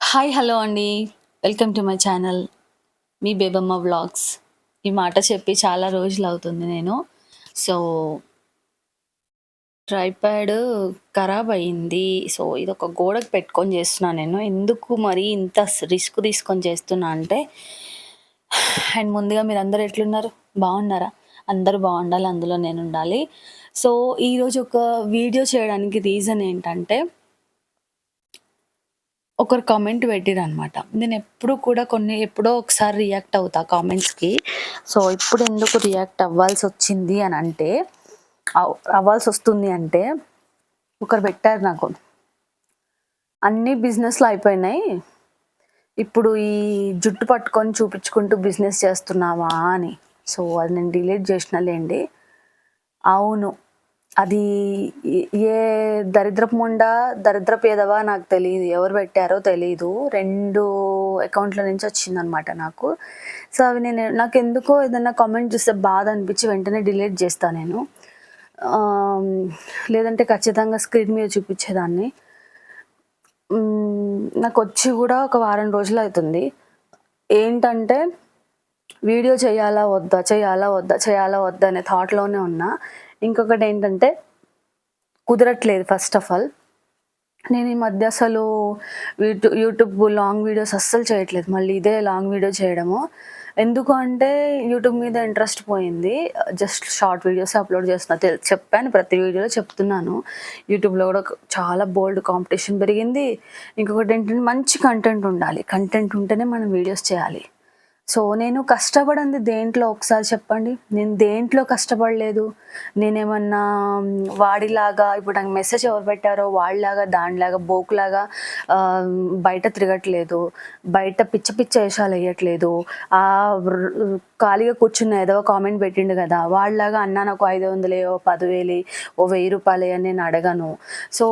Hi hello అండి. Welcome to my channel. Me Bebamma vlogs. ఈ మాట చెప్పి చాలా రోజులు అవుతుంది నేను. సో ట్రైప్యాడ్ ఖరాబ్ అయింది సో ఇది ఒక గోడకు పెట్టుకొని చేస్తున్నా నేను. ఎందుకు మరి ఇంత రిస్క్ తీసుకొని చేస్తున్నా అంటే అండ్ ముందుగా మీరు అందరు ఎట్లున్నారు? బాగున్నారా? అందరూ బాగుండాలి అందులో నేను ఉండాలి సో ఈరోజు ఒక వీడియో చేయడానికి రీజన్ ఏంటంటే ఒకరు కామెంట్ పెట్టిరు అనమాట నేను ఎప్పుడు కూడా కొన్ని ఎప్పుడో ఒకసారి రియాక్ట్ అవుతా కామెంట్స్కి సో ఇప్పుడు ఎందుకు రియాక్ట్ అవ్వాల్సి వచ్చింది అని అంటే అవ్- అవ్వాల్సి వస్తుంది అంటే ఒకరు పెట్టారు నాకు. అన్ని బిజినెస్లు అయిపోయినాయి. ఇప్పుడు ఈ జుట్టు పట్టుకొని చూపించుకుంటూ బిజినెస్ చేస్తున్నావా అని. సో అది నేను డిలీట్ చేసినలేండి అవును. అది ఏ- దరిద్రపు ముండా దరిద్రపు పేదవా నాకు తెలియదు ఎవరు పెట్టారో తెలియదు రెండు అకౌంట్ల నుంచి వచ్చిందనమాట నాకు. సో అవి నేను నాకు ఎందుకో ఏదైనా కామెంట్ చూస్తే బాధ అనిపించి వెంటనే డిలీట్ చేస్తాను నేను. లేదంటే ఖచ్చితంగా స్క్రీన్ మీద చూపించేదాన్ని. నాకు వచ్చి కూడా ఒక వారం రోజులు అవుతుంది. ఏంటంటే వీడియో చేయాలా వద్దా చేయాలా వద్దా చేయాలా వద్దా అనే థాట్లోనే ఉన్నా. ఇంకొకటి ఏంటంటే కుదరట్లేదు ఫస్ట్ ఆఫ్ ఆల్. నేను ఈ మధ్య అసలు యూట్యూబ్ యూట్యూబ్ లాంగ్ వీడియోస్ అస్సలు చేయట్లేదు. మళ్ళీ ఇదే లాంగ్ వీడియో చేయడము. ఎందుకు అంటే యూట్యూబ్ మీద ఇంట్రెస్ట్ పోయింది. జస్ట్ షార్ట్ వీడియోస్ అప్లోడ్ చేస్తున్నా. చెప్పాను ప్రతి వీడియోలో చెప్తున్నాను. యూట్యూబ్లో కూడా చాలా బోల్డ్ కాంపిటీషన్ పెరిగింది. ఇంకొకటి ఏంటంటే మంచి కంటెంట్ ఉండాలి. కంటెంట్ ఉంటేనే మనం వీడియోస్ చేయాలి. సో నేను కష్టపడింది దేంట్లో ఒకసారి చెప్పండి. నేను దేంట్లో కష్టపడలేదు. నేనేమన్నా వాడిలాగా ఇప్పుడు నాకు మెసేజ్ ఎవరు పెట్టారో వాళ్ళలాగా దానిలాగా బోకులాగా బయట తిరగట్లేదు. బయట పిచ్చ పిచ్చ వేషాలు వేయట్లేదు. ఆ ఖాళీగా కూర్చున్న ఏదో కామెంట్ పెట్టిండు కదా వాళ్ళలాగా అన్నా నాకు ఐదు వందలే ఓ పదివేలు ఓ వెయ్యి రూపాయలే అని నేను అడగను. సో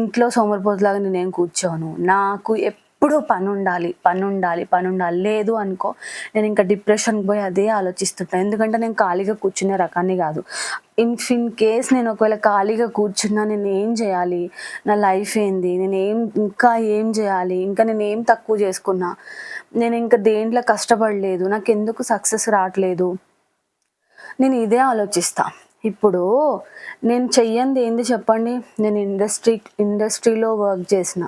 ఇంట్లో సోమరిపోతులాగా నేనేం కూర్చోను. నాకు ఎప్పుడు పని ఉండాలి పని ఉండాలి పని ఉండాలి లేదు అనుకో నేను ఇంకా డిప్రెషన్కి పోయి అదే ఆలోచిస్తుంటాను ఎందుకంటే నేను ఖాళీగా కూర్చునే రకాన్ని కాదు. ఇన్ ఇన్ కేస్ నేను ఒకవేళ ఖాళీగా కూర్చున్నా నేను ఏం చేయాలి? నా లైఫ్ ఏంది? నేను ఏం ఇంకా ఏం చేయాలి? ఇంకా నేను ఏం తక్కువ చేసుకున్నా? నేను ఇంకా దేంట్లో కష్టపడలేదు? నాకు ఎందుకు సక్సెస్ రావట్లేదు? నేను ఇదే ఆలోచిస్తా. ఇప్పుడు నేను చెయ్యంది ఏంది చెప్పండి? నేను ఇండస్ట్రీ ఇండస్ట్రీలో వర్క్ చేసిన.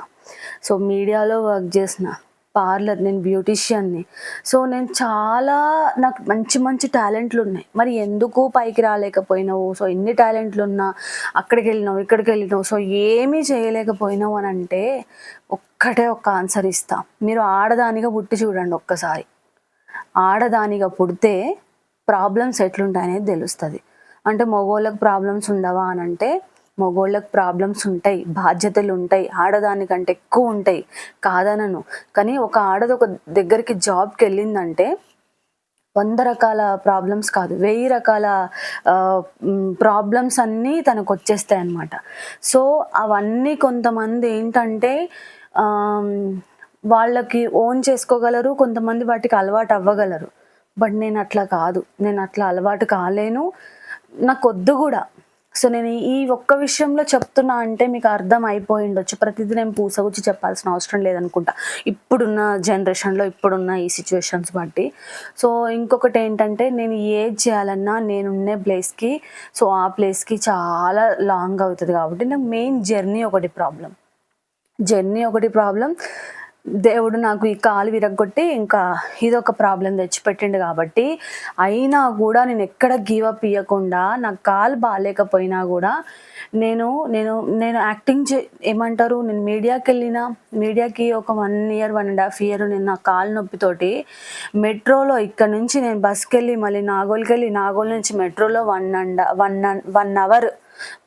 సో మీడియాలో వర్క్ చేసిన పార్లర్ నేను బ్యూటీషియన్ని. సో నేను చాలా నాకు మంచి మంచి టాలెంట్లు ఉన్నాయి. మరి ఎందుకు పైకి రాలేకపోయినావు? సో ఎన్ని టాలెంట్లు ఉన్నా అక్కడికి వెళ్ళినావు ఇక్కడికి వెళ్ళినావు సో ఏమీ చేయలేకపోయినావు అని అంటే ఒక్కటే ఒక్క ఆన్సర్ ఇస్తా. మీరు ఆడదానిగా పుట్టి చూడండి ఒక్కసారి. ఆడదానిగా పుడితే ప్రాబ్లమ్స్ ఎట్లుంటాయనేది తెలుస్తుంది. అంటే మగవాళ్ళకి ప్రాబ్లమ్స్ ఉండవా అని అంటే మగోళ్ళకి ప్రాబ్లమ్స్ ఉంటాయి బాధ్యతలు ఉంటాయి ఆడదానికంటే ఎక్కువ ఉంటాయి కాదనను. కానీ ఒక ఆడది ఒక దగ్గరికి జాబ్కి వెళ్ళిందంటే వంద రకాల ప్రాబ్లమ్స్ కాదు వెయ్యి రకాల ప్రాబ్లమ్స్ అన్నీ తనకు వచ్చేస్తాయి అన్నమాట. సో అవన్నీ కొంతమంది ఏంటంటే వాళ్ళకి ఓన్ చేసుకోగలరు కొంతమంది వాటికి అలవాటు అవ్వగలరు. బట్ నేను అట్లా కాదు నేను అట్లా అలవాటు కాలేను. నాకు వద్దు కూడా. సో నేను ఈ ఒక్క విషయంలో చెప్తున్నా అంటే మీకు అర్థం అయిపోయి ఉండొచ్చు ప్రతిదీ నేను పూసగుచ్చి చెప్పాల్సిన అవసరం లేదనుకుంటా. ఇప్పుడున్న జనరేషన్లో ఇప్పుడున్న ఈ సిచ్యువేషన్స్ బట్టి. సో ఇంకొకటి ఏంటంటే నేను ఏది చేయాలన్నా నేనున్నే ప్లేస్కి సో ఆ ప్లేస్కి చాలా లాంగ్ అవుతుంది కాబట్టి నాకు మెయిన్ జర్నీ ఒకటి ప్రాబ్లం జర్నీ ఒకటి ప్రాబ్లం దేవుడు నాకు ఈ కాలు విరగొట్టి ఇంకా ఇది ఒక ప్రాబ్లం తెచ్చిపెట్టిండు కాబట్టి అయినా కూడా నేను ఎక్కడ గీవప్ ఇవ్వకుండా నా కాలు బాగాలేకపోయినా కూడా నేను నేను నేను యాక్టింగ్ చే ఏమంటారు నేను మీడియాకి వెళ్ళిన మీడియాకి ఒక one year one and half year నేను నా కాలు నొప్పితోటి మెట్రోలో ఇక్కడ నుంచి నేను బస్కి వెళ్ళి మళ్ళీ నాగోల్కి వెళ్ళి నాగోల్ నుంచి మెట్రోలో one and one one hour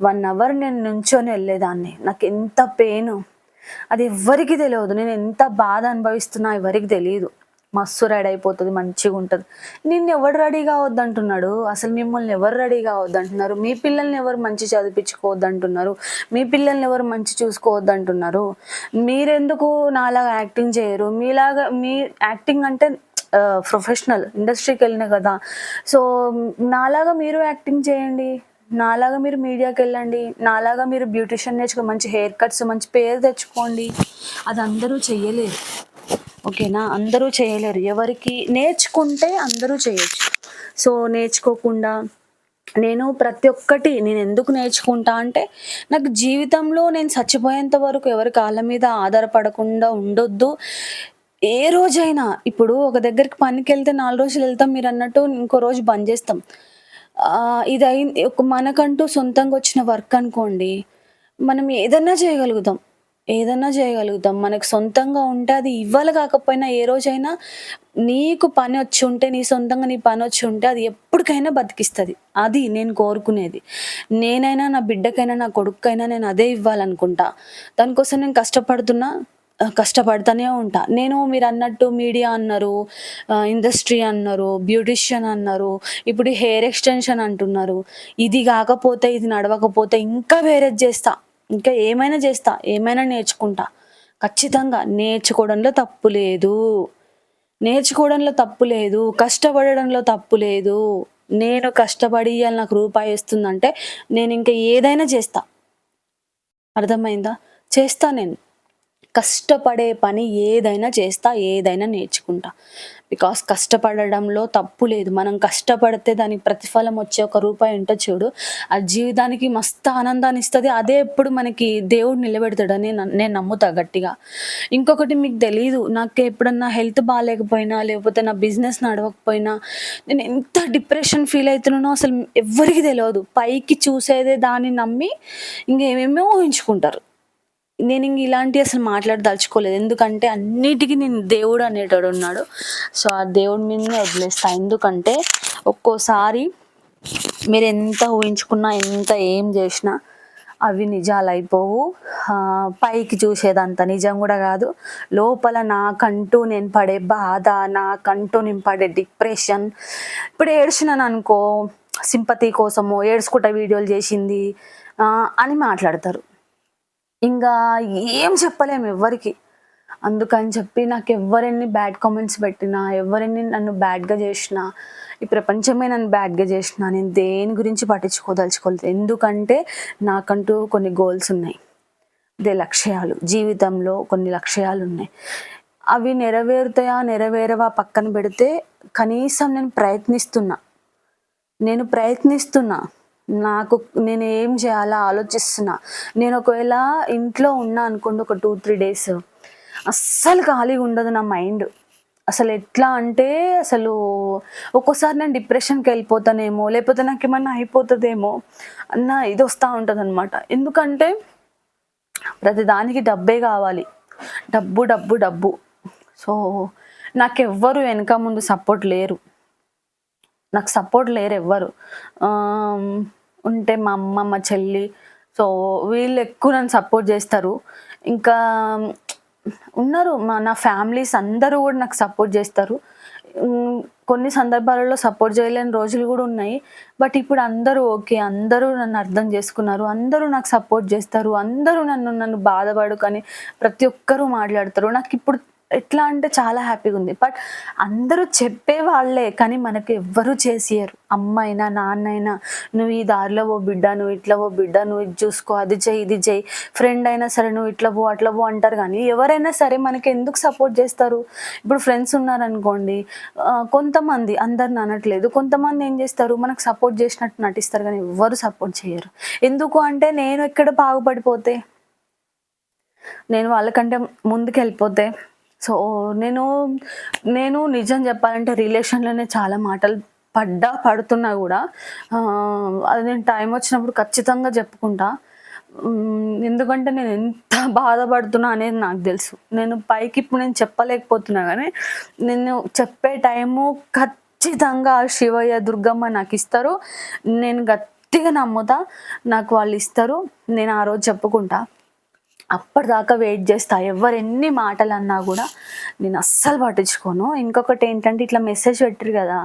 one hour నేను నుంచొని వెళ్ళేదాన్ని. నాకు ఎంత పెయిన్. అది ఎవరికి తెలియదు. నేను ఎంత బాధ అనుభవిస్తున్నా ఎవరికి తెలియదు. మస్తు రెడీ అయిపోతుంది మంచిగా ఉంటుంది. నిన్ను ఎవరు రెడీ కావద్దంటున్నాడు? అసలు మిమ్మల్ని ఎవరు రెడీ కావద్దంటున్నారు? మీ పిల్లల్ని ఎవరు మంచి చదివించుకోవద్దు అంటున్నారు మీ పిల్లల్ని ఎవరు మంచి చూసుకోవద్దంటున్నారు? మీరెందుకు నాలాగా యాక్టింగ్ చేయరు? మీలాగా మీ యాక్టింగ్ అంటే ప్రొఫెషనల్ ఇండస్ట్రీకి వెళ్ళిన కదా. సో నాలాగా మీరు యాక్టింగ్ చేయండి. నాలాగా మీరు మీడియాకి వెళ్ళండి నాలాగా మీరు బ్యూటిషియన్ నేర్చుకో మంచి హెయిర్ కట్స్ మంచి పేరు తెచ్చుకోండి. అది అందరూ చేయలేరు ఓకేనా? అందరూ చేయలేరు ఎవరికి నేర్చుకుంటే అందరూ చేయొచ్చు సో నేర్చుకోకుండా నేను ప్రతి ఒక్కటి నేను ఎందుకు నేర్చుకుంటా అంటే నాకు జీవితంలో నేను చచ్చిపోయేంత వరకు ఎవరి కాళ్ళ మీద ఆధారపడకుండా ఉండొద్దు. ఏ రోజైనా ఇప్పుడు ఒక దగ్గరికి పనికి వెళ్తే నాలుగు రోజులు వెళ్తాం మీరు అన్నట్టు ఇంకో రోజు బంద్ చేస్తాం. ఇది అయింది ఒక మనకంటూ సొంతంగా వచ్చిన వర్క్ అనుకోండి మనం ఏదన్నా చేయగలుగుతాం. ఏదన్నా చేయగలుగుతాం. మనకు సొంతంగా ఉంటే అది ఇవ్వాలి కాకపోయినా ఏ రోజైనా నీకు పని వచ్చి ఉంటే నీ సొంతంగా నీ పని వచ్చి ఉంటే అది ఎప్పటికైనా బతికిస్తుంది. అది నేను కోరుకునేది. నేనైనా నా బిడ్డకైనా నా కొడుకైనా నేను అదే ఇవ్వాలనుకుంటా. దానికోసం నేను కష్టపడుతున్నా. కష్టపడుతూనే ఉంటా. నేను మీరు అన్నట్టు మీడియా అన్నారు ఇండస్ట్రీ అన్నారు బ్యూటిషియన్ అన్నారు ఇప్పుడు హెయిర్ ఎక్స్టెన్షన్ అంటున్నారు. ఇది కాకపోతే ఇది నడవకపోతే ఇంకా వేరేది చేస్తా. ఇంకా ఏమైనా చేస్తా ఏమైనా నేర్చుకుంటా. ఖచ్చితంగా నేర్చుకోవడంలో తప్పు లేదు. నేర్చుకోవడంలో తప్పు లేదు. కష్టపడడంలో తప్పు లేదు. నేను కష్టపడి ఇవాళ నాకు రూపాయి వస్తుందంటే నేను ఇంకా ఏదైనా చేస్తా. అర్థమైందా? చేస్తా నేను. కష్టపడే పని ఏదైనా చేస్తా ఏదైనా నేర్చుకుంటా. బికాస్ కష్టపడడంలో తప్పు లేదు. మనం కష్టపడితే దానికి ప్రతిఫలం వచ్చే ఒక రూపాయి ఉంటే చూడు ఆ జీవితానికి మస్తు ఆనందాన్ని ఇస్తుంది. అదే ఎప్పుడు మనకి దేవుడు నిలబెడతాడని నేను నమ్ముతా గట్టిగా. ఇంకొకటి మీకు తెలీదు. నాకు ఎప్పుడన్నా హెల్త్ బాగాలేకపోయినా లేకపోతే నా బిజినెస్ నడవకపోయినా నేను ఎంత డిప్రెషన్ ఫీల్ అవుతున్నానో అసలు ఎవ్వరికి తెలియదు పైకి చూసేదే దాన్ని నమ్మి ఇంకేమేమో ఊహించుకుంటారు. నేను ఇంక ఇలాంటి అసలు మాట్లాడదలుచుకోలేదు. ఎందుకంటే అన్నిటికీ నేను దేవుడు అనేటోడు ఉన్నాడు. సో ఆ దేవుడి మీదనే వదిలేస్తా. ఎందుకంటే ఒక్కోసారి మీరు ఎంత ఊహించుకున్నా ఎంత ఏం చేసినా అవి నిజాలు అయిపోవు. పైకి చూసేదంత నిజం కూడా కాదు. లోపల నాకంటూ నేను పడే బాధ నాకంటూ నేను పడే డిప్రెషన్. ఇప్పుడు ఏడ్చినాను అనుకో సింపతి కోసము ఏడ్చుకుంటా వీడియోలు చేసింది అని మాట్లాడతారు. ఇంకా ఏం చెప్పలేము ఎవ్వరికి. అందుకని చెప్పి నాకు ఎవరెన్ని బ్యాడ్ కామెంట్స్ పెట్టినా ఎవరెన్ని నన్ను బ్యాడ్గా చేసినా ఈ ప్రపంచమే నన్ను బ్యాడ్గా చేసినా నేను దేని గురించి పట్టించుకోదలుచుకోలేదు. ఎందుకంటే నాకంటూ కొన్ని గోల్స్ ఉన్నాయి. అదే లక్ష్యాలు. జీవితంలో కొన్ని లక్ష్యాలు ఉన్నాయి. అవి నెరవేరుతాయా నెరవేరవా పక్కన పెడితే కనీసం నేను ప్రయత్నిస్తున్నా. నేను ప్రయత్నిస్తున్నా. నాకు నేను ఏం చేయాలో ఆలోచిస్తున్నా. నేను ఒకవేళ ఇంట్లో ఉన్నా అనుకోండి ఒక టూ త్రీ డేస్ అస్సలు ఖాళీగా ఉండదు నా మైండ్ అసలు ఎట్లా అంటే అసలు ఒక్కోసారి నేను డిప్రెషన్కి వెళ్ళిపోతానేమో లేకపోతే నాకు ఏమన్నా అయిపోతుందేమో అన్న ఇది వస్తూ ఉంటుంది అనమాట ఎందుకంటే ప్రతిదానికి డబ్బే కావాలి. డబ్బు డబ్బు డబ్బు. సో నాకెవ్వరు వెనక ముందు సపోర్ట్ లేరు. నాకు సపోర్ట్ లేరు ఎవ్వరు. ఉంటే మా అమ్మ మా చెల్లి. సో వీళ్ళు ఎక్కువ నన్ను సపోర్ట్ చేస్తారు. ఇంకా ఉన్నారు. మా నా ఫ్యామిలీస్ అందరూ కూడా నాకు సపోర్ట్ చేస్తారు. కొన్ని సందర్భాలలో సపోర్ట్ చేయలేని రోజులు కూడా ఉన్నాయి. బట్ ఇప్పుడు అందరూ ఓకే. అందరూ నన్ను అర్థం చేసుకున్నారు. అందరూ నాకు సపోర్ట్ చేస్తారు. అందరూ నన్ను నన్ను బాధపడు కానీ ప్రతి ఒక్కరూ మాట్లాడతారు. నాకు ఇప్పుడు ఎట్లా అంటే చాలా హ్యాపీగా ఉంది. బట్ అందరూ చెప్పే వాళ్ళే కానీ మనకు ఎవ్వరూ చేసియరు అమ్మ అయినా నాన్న అయినా నువ్వు ఈ దారిలో ఓ బిడ్డ నువ్వు ఇట్లా ఓ బిడ్డ నువ్వు ఇది చూసుకో అది చేయి ఇది చేయి ఫ్రెండ్ అయినా సరే నువ్వు ఇట్లా పో అట్లా పో అంటారు. కానీ ఎవరైనా సరే మనకి ఎందుకు సపోర్ట్ చేస్తారు? ఇప్పుడు ఫ్రెండ్స్ ఉన్నారనుకోండి కొంతమంది అందరిని అనట్లేదు. కొంతమంది ఏం చేస్తారు? మనకు సపోర్ట్ చేసినట్టు నటిస్తారు కానీ ఎవ్వరు సపోర్ట్ చేయరు. ఎందుకు అంటే నేను ఎక్కడ బాగుపడిపోతే? నేను వాళ్ళకంటే ముందుకు వెళ్ళిపోతే సో నేను నేను నిజం చెప్పాలంటే రిలేషన్లోనే చాలా మాటలు పడ్డా పడుతున్నా కూడా. అది నేను టైం వచ్చినప్పుడు ఖచ్చితంగా చెప్పుకుంటా. ఎందుకంటే నేను ఎంత బాధపడుతున్నా అనేది నాకు తెలుసు. నేను పైకి ఇప్పుడు నేను చెప్పలేకపోతున్నా కానీ నేను చెప్పే టైము ఖచ్చితంగా శివయ్య దుర్గమ్మ నాకు ఇస్తారు. నేను గట్టిగా నమ్ముతా నాకు వాళ్ళు ఇస్తారు. నేను ఆ రోజు చెప్పుకుంటా. అప్పటిదాకా వెయిట్ చేస్తా. ఎవరు ఎన్ని మాటలు అన్నా కూడా నేను అస్సలు పట్టించుకోను. ఇంకొకటి ఏంటంటే ఇట్లా మెసేజ్ పెట్టరు కదా.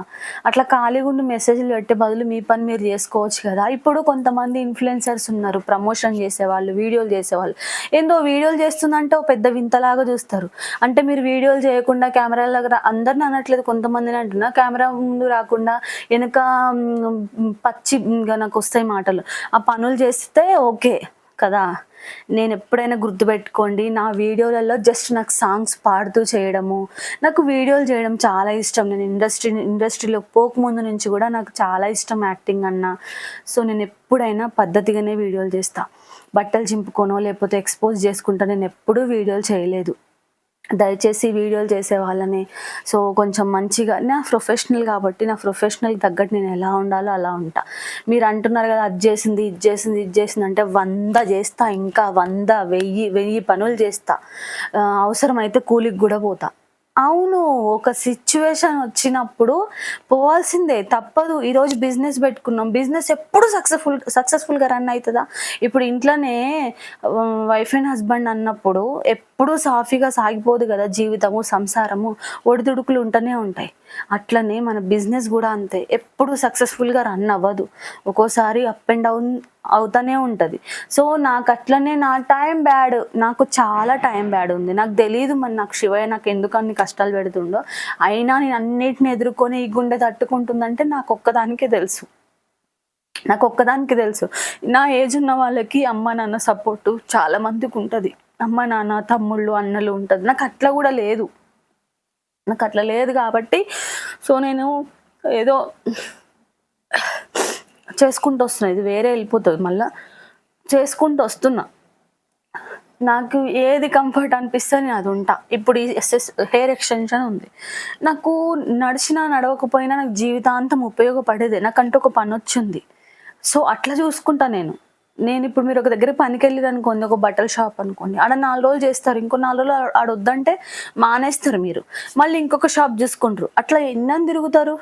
అట్లా ఖాళీగా ఉండి మెసేజ్లు పెట్టే బదులు మీ పని మీరు చేసుకోవచ్చు కదా. ఇప్పుడు కొంతమంది ఇన్ఫ్లుయెన్సర్స్ ఉన్నారు ప్రమోషన్ చేసేవాళ్ళు వీడియోలు చేసేవాళ్ళు. ఏందో వీడియోలు చేస్తుందంటే ఓ పెద్ద వింతలాగా చూస్తారు. అంటే మీరు వీడియోలు చేయకుండా కెమెరాల దగ్గర అందరిని అనట్లేదు. కొంతమందిని అంటున్నా కెమెరా ముందు రాకుండా వెనుక పచ్చి ఇంకా నాకు వస్తాయి మాటలు. ఆ పనులు చేస్తే ఓకే కదా. నేను ఎప్పుడైనా గుర్తుపెట్టుకోండి నా వీడియోలలో జస్ట్ నాకు సాంగ్స్ పాడుతూ చేయడము నాకు వీడియోలు చేయడం చాలా ఇష్టం. నేను ఇండస్ట్రీ ఇండస్ట్రీలో పోకముందు నుంచి కూడా నాకు చాలా ఇష్టం యాక్టింగ్ అన్న. సో నేను ఎప్పుడైనా పద్ధతిగానే వీడియోలు చేస్తా. బట్టలు చింపుకోనో లేకపోతే ఎక్స్పోజ్ చేసుకుంటా నేను ఎప్పుడూ వీడియోలు చేయలేదు. దయచేసి వీడియోలు చేసే వాళ్ళని. సో కొంచెం మంచిగా నా ప్రొఫెషనల్ కాబట్టి నా ప్రొఫెషనల్ తగ్గట్టు నేను ఎలా ఉండాలో అలా ఉంటా. మీరు అంటున్నారు కదా అది చేసింది ఇది చేసింది ఇది చేసింది అంటే వంద చేస్తా ఇంకా వంద వెయ్యి వెయ్యి పనులు చేస్తా. అవసరమైతే కూలికి కూడా పోతా. అవును ఒక సిచ్యువేషన్ వచ్చినప్పుడు పోవాల్సిందే తప్పదు. ఈరోజు బిజినెస్ పెట్టుకున్నాం బిజినెస్ ఎప్పుడు సక్సెస్ఫుల్ సక్సెస్ఫుల్గా రన్ అవుతుందా? ఇప్పుడు ఇంట్లోనే వైఫ్ అండ్ హస్బెండ్ అన్నప్పుడు ఎప్పుడూ సాఫీగా సాగిపోదు కదా జీవితము సంసారము. ఒడిదుడుకులు ఉంటూనే ఉంటాయి. అట్లనే మన బిజినెస్ కూడా అంతే. ఎప్పుడు సక్సెస్ఫుల్గా రన్ అవ్వదు. ఒక్కోసారి అప్ అండ్ డౌన్ అవుతానే ఉంటుంది. సో నాకు అట్లనే నా టైం బ్యాడ్. నాకు చాలా టైం బ్యాడ్ ఉంది. నాకు తెలియదు మరి నాకు శివయ్య నాకు ఎందుకు అన్ని కష్టాలు పెడుతుండో. అయినా నేను అన్నిటిని ఎదుర్కొని ఈ గుండె తట్టుకుంటుందంటే నాకు ఒక్కదానికే తెలుసు. నాకు ఒక్కదానికి తెలుసు. నా ఏజ్ ఉన్న వాళ్ళకి అమ్మ నాన్న సపోర్టు చాలా మందికి ఉంటుంది. అమ్మ నాన్న తమ్ముళ్ళు అన్నలు ఉంటుంది. నాకు అట్లా కూడా లేదు. నాకు అట్లా లేదు కాబట్టి సో నేను ఏదో చేసుకుంటూ వస్తున్నా. ఇది వేరే వెళ్ళిపోతుంది మళ్ళా. చేసుకుంటూ వస్తున్నా. నాకు ఏది కంఫర్ట్ అనిపిస్తే నేను అది ఉంటా. ఇప్పుడు ఈ ఎస్ఎస్ హెయిర్ ఎక్స్టెన్షన్ ఉంది. నాకు నడిచినా నడవకపోయినా నాకు జీవితాంతం ఉపయోగపడేదే. నాకంటూ ఒక పని వచ్చింది సో అట్లా చూసుకుంటా నేను. నేను ఇప్పుడు మీరు ఒక దగ్గర పనికి వెళ్ళేది అనుకోండి ఒక బట్టల షాప్ అనుకోండి ఆడ నాలుగు రోజులు చేస్తారు. ఇంకో నాలుగు రోజులు ఆడ వద్దంటే మానేస్తారు మీరు. మళ్ళీ ఇంకొక షాప్ చూసుకుంటారు. అట్లా ఎన్నని తిరుగుతారు?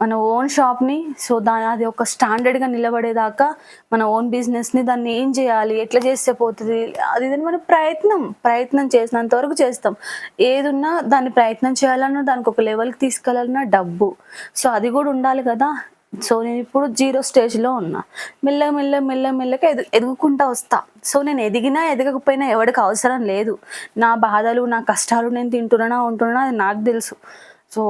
మన ఓన్ షాప్ని సో దాని అది ఒక స్టాండర్డ్గా నిలబడేదాకా మన ఓన్ బిజినెస్ని దాన్ని ఏం చేయాలి ఎట్లా చేస్తే పోతుంది అది మన ప్రయత్నం ప్రయత్నం చేసినంత వరకు చేస్తాం. ఏదున్నా దాన్ని ప్రయత్నం చేయాలన్నా దానికి ఒక లెవెల్కి తీసుకెళ్ళాలన్నా డబ్బు. సో అది కూడా ఉండాలి కదా. సో నేను ఇప్పుడు జీరో స్టేజ్లో ఉన్నా. మెల్ల మెల్ల మెల్ల మెల్లగా ఎదు ఎదుగుకుంటా వస్తా. సో నేను ఎదిగినా ఎదగకపోయినా ఎవరికి అవసరం లేదు. నా బాధలు నా కష్టాలు నేను తింటున్నా ఉంటున్నా అది నాకు తెలుసు. సో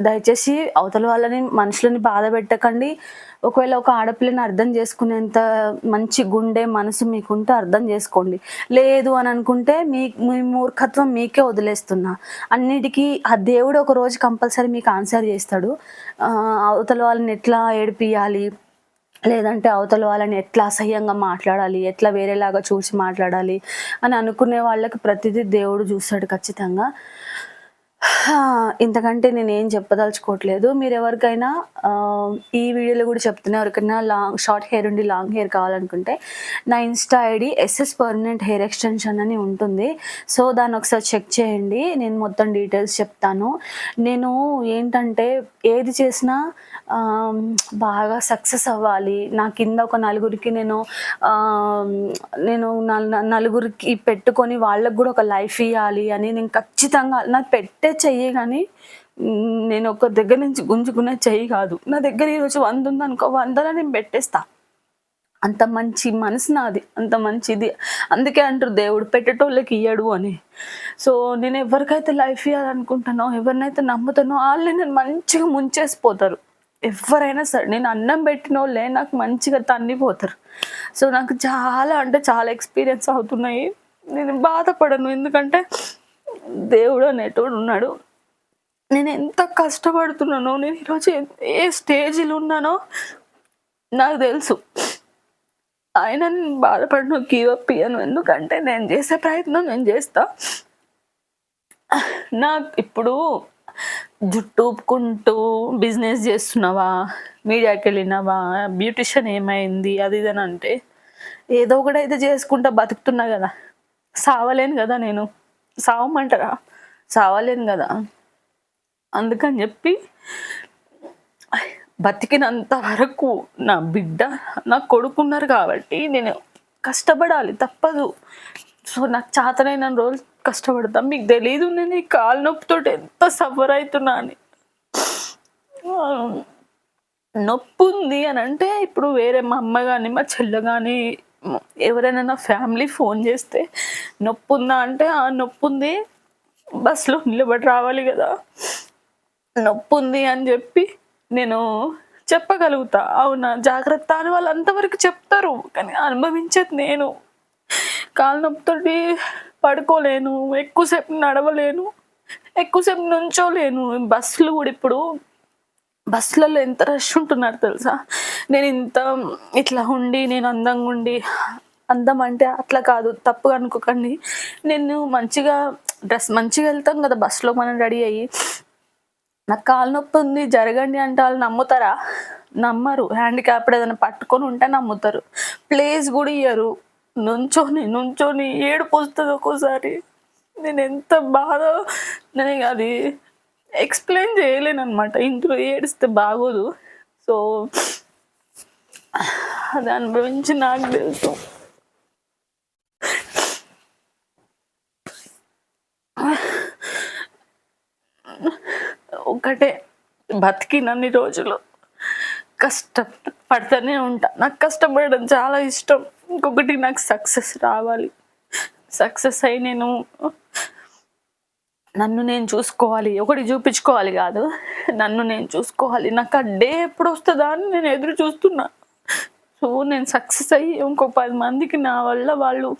దయచేసి అవతల వాళ్ళని మనుషులని బాధ పెట్టకండి. ఒకవేళ ఒక ఆడపిల్లని అర్థం చేసుకునేంత మంచి గుండె మనసు మీకుంటే అర్థం చేసుకోండి. లేదు అని అనుకుంటే మీ మీ మూర్ఖత్వం మీకే వదిలేస్తున్నా. అన్నిటికీ ఆ దేవుడు ఒక రోజు కంపల్సరీ మీకు ఆన్సర్ చేస్తాడు. అవతల వాళ్ళని ఎట్లా ఏడిపియాలి? లేదంటే అవతల వాళ్ళని ఎట్లా అసహ్యంగా మాట్లాడాలి? ఎట్లా వేరేలాగా చూసి మాట్లాడాలి? అని అనుకునే వాళ్ళకి ప్రతిదీ దేవుడు చూస్తాడు ఖచ్చితంగా. ఇంతకంటే నేను ఏం చెప్పదలుచుకోవట్లేదు. మీరు ఎవరికైనా ఈ వీడియోలో కూడా చెప్తున్నా ఎవరికైనా లాంగ్ షార్ట్ హెయిర్ ఉండి లాంగ్ హెయిర్ కావాలనుకుంటే నా insta ID SS permanent hair extension అని ఉంటుంది. సో దాన్ని ఒకసారి చెక్ చేయండి. నేను మొత్తం డీటెయిల్స్ చెప్తాను. నేను ఏంటంటే ఏది చేసినా బాగా సక్సెస్ అవ్వాలి. నా కింద ఒక నలుగురికి నేను నేను నలుగురికి పెట్టుకొని వాళ్ళకు కూడా ఒక లైఫ్ ఇవ్వాలి అని నేను ఖచ్చితంగా నాకు పెట్టే చెయ్యి కానీ నేను ఒక దగ్గర నుంచి గుంజుకునే చెయ్యి కాదు. నా దగ్గర ఈరోజు వంద ఉందనుకో వందలో నేను పెట్టేస్తా. అంత మంచి మనసు నాది అంత మంచిది. అందుకే అంటారు దేవుడు పెట్టేటోళ్ళకి ఇయ్యడు అని. సో నేను ఎవరికైతే లైఫ్ ఇవ్వాలనుకుంటానో ఎవరినైతే నమ్ముతానో వాళ్ళని నేను మంచిగా ముంచేసిపోతారు. ఎవరైనా సరే నేను అన్నం పెట్టిన వాళ్ళే నాకు మంచిగా తన్నిపోతారు. సో నాకు చాలా అంటే చాలా ఎక్స్పీరియన్స్ అవుతున్నాయి. నేను బాధపడను. ఎందుకంటే దేవుడు అనేటోడు ఉన్నాడు. నేను ఎంత కష్టపడుతున్నానో నేను ఈరోజు ఏ స్టేజ్లో ఉన్నానో నాకు తెలుసు. ఆయన బాధపడను గివ్ ఇయ్యను. ఎందుకంటే నేను చేసే ప్రయత్నం నేను చేస్తా. నాకు ఇప్పుడు జుట్టు ఊపుకుంటూ బిజినెస్ చేస్తున్నావా మీడియాకి వెళ్ళినావా బ్యూటిషియన్ ఏమైంది అది ఇది అని అంటే ఏదో ఒకటి అయితే చేసుకుంటా బతుకుతున్నా కదా. సావలేను కదా నేను. సావమంటారా? సావలేను కదా. అందుకని చెప్పి బతికినంత వరకు నా బిడ్డ నా కొడుకున్నారు కాబట్టి నేను కష్టపడాలి తప్పదు. సో నాకు చేతనైన రోజులు కష్టపడతాం. మీకు తెలియదు నేను ఈ కాలు నొప్పితో ఎంత సఫర్ అవుతున్నా అని నొప్పి ఉంది అని అంటే ఇప్పుడు వేరే మా అమ్మ కానీ మా చెల్లె కానీ ఎవరైనా నా ఫ్యామిలీ ఫోన్ చేస్తే నొప్పి ఉందా అంటే ఆ నొప్పి ఉంది బస్సులో నిలబడి రావాలి కదా. నొప్పి ఉంది అని చెప్పి నేను చెప్పగలుగుతా. అవునా? జాగ్రత్త అని వాళ్ళు అంతవరకు చెప్తారు. కానీ అనుభవించేది నేను. కాలు నొప్పితోటి పడుకోలేను. ఎక్కువసేపు నడవలేను. ఎక్కువసేపు నుంచోలేను. బస్సులు కూడా ఇప్పుడు బస్సులలో ఎంత రష్ ఉంటున్నారు తెలుసా? నేను ఇంత ఇట్లా ఉండి నేను అందంగా ఉండి అందం అంటే అట్లా కాదు తప్పుగా అనుకోకండి. నేను మంచిగా డ్రెస్ మంచిగా వెళ్తాం కదా బస్సులో మనం రెడీ అయ్యి. నాకు కాలు నొప్పి ఉంది జరగండి అంటే వాళ్ళు నమ్ముతారా? నమ్మరు. హ్యాండిక్యాప్డ్ ఏదైనా పట్టుకొని ఉంటే నమ్ముతారు. ప్లేస్ కూడా ఇయ్యరు. నుంచొని నుంచొని ఏడుపు వస్తుంది ఒక్కోసారి. నేను ఎంత బాధ నేను అది ఎక్స్ప్లెయిన్ చేయలేను అనమాట ఇంట్లో ఏడిస్తే బాగోదు. సో అది అనుభవించి నాకు తెలుసు. ఒకటే బతికినన్ని రోజులు కష్టం పడుతూనే ఉంటా. నాకు కష్టపడడం చాలా ఇష్టం. ఇంకొకటి నాకు సక్సెస్ రావాలి. సక్సెస్ అయి నేను నన్ను నేను చూసుకోవాలి ఒకటి చూపించుకోవాలి కాదు. నన్ను నేను చూసుకోవాలి. నాకు ఆ డే ఎప్పుడు వస్తుందా అని నేను ఎదురు చూస్తున్నా. సో నేను సక్సెస్ అయ్యి ఇంకో పది మందికి నా వల్ల వాళ్ళు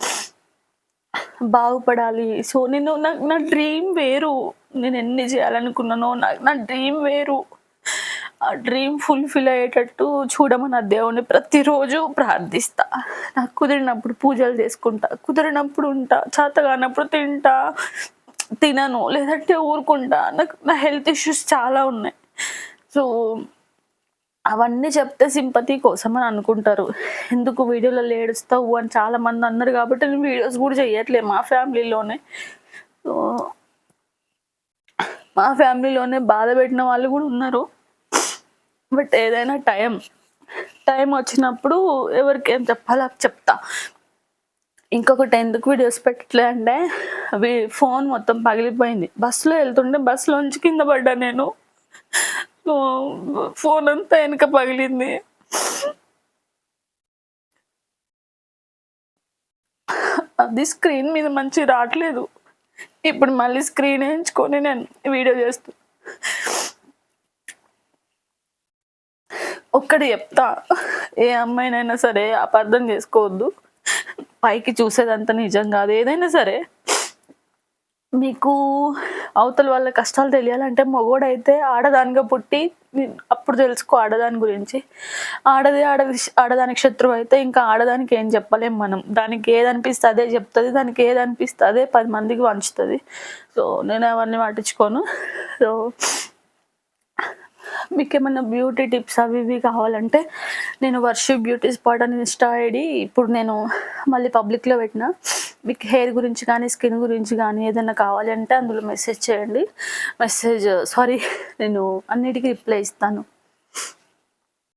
బాగుపడాలి. సో నేను నాకు నా డ్రీమ్ వేరు. నేను ఎన్ని చేయాలనుకున్నానో నాకు నా డ్రీమ్ వేరు. ఆ డ్రీమ్ ఫుల్ఫిల్ అయ్యేటట్టు చూడమని ఆ దేవుని ప్రతిరోజు ప్రార్థిస్తా. నాకు కుదిరినప్పుడు పూజలు చేసుకుంటా కుదిరినప్పుడు ఉంటా చేత కానప్పుడు తింటా. తినను లేదంటే ఊరుకుంటా. నాకు నా హెల్త్ ఇష్యూస్ చాలా ఉన్నాయి. సో అవన్నీ చెప్తే సింపతి కోసం అని అనుకుంటారు. ఎందుకు వీడియోలో ఏడుస్తావు అని చాలా మంది అన్నారు కాబట్టి నేను వీడియోస్ కూడా చేయట్లే మా ఫ్యామిలీలోనే. సో మా ఫ్యామిలీలోనే బాధ పెట్టిన వాళ్ళు కూడా ఉన్నారు. బట్ ఏదైనా టైం టైం వచ్చినప్పుడు ఎవరికి ఏం చెప్పాలో చెప్తా. ఇంకొకటి ఎందుకు వీడియోస్ పెట్టలే అంటే అవి ఫోన్ మొత్తం పగిలిపోయింది. బస్సులో వెళ్తుంటే బస్సులోంచి కింద పడ్డా నేను. ఫోన్ అంతా వెనక పగిలింది. అది స్క్రీన్ మీద మంచి రావట్లేదు. ఇప్పుడు మళ్ళీ స్క్రీన్ వేయించుకొని నేను వీడియో చేస్తూ. ఒక్కటి చెప్తా. ఏ అమ్మాయినైనా సరే అపార్థం చేసుకోవద్దు. పైకి చూసేదంతా నిజం కాదు. ఏదైనా సరే మీకు అవతల వాళ్ళ కష్టాలు తెలియాలంటే మగోడైతే ఆడదానిగా పుట్టి అప్పుడు తెలుసుకో ఆడదాని గురించి. ఆడది ఆడ ఆడదానికి శత్రువు అయితే ఇంకా ఆడదానికి ఏం చెప్పలేం మనం. దానికి ఏది అనిపిస్తే అదే చెప్తుంది దానికి ఏది అనిపిస్తే అదే పది మందికి పంచుతుంది సో నేను అవన్నీ పట్టించుకోను సో మీకు ఏమైనా బ్యూటీ టిప్స్ అవి ఇవి కావాలంటే నేను వర్షిప్ బ్యూటీ స్పాట్ అని ఇన్స్టా ఐడి ఇప్పుడు నేను మళ్ళీ పబ్లిక్లో పెట్టిన. మీకు హెయిర్ గురించి కానీ స్కిన్ గురించి కానీ ఏదైనా కావాలి అంటే అందులో మెసేజ్ చేయండి. మెసేజ్ సారీ నేను అన్నిటికీ రిప్లై ఇస్తాను.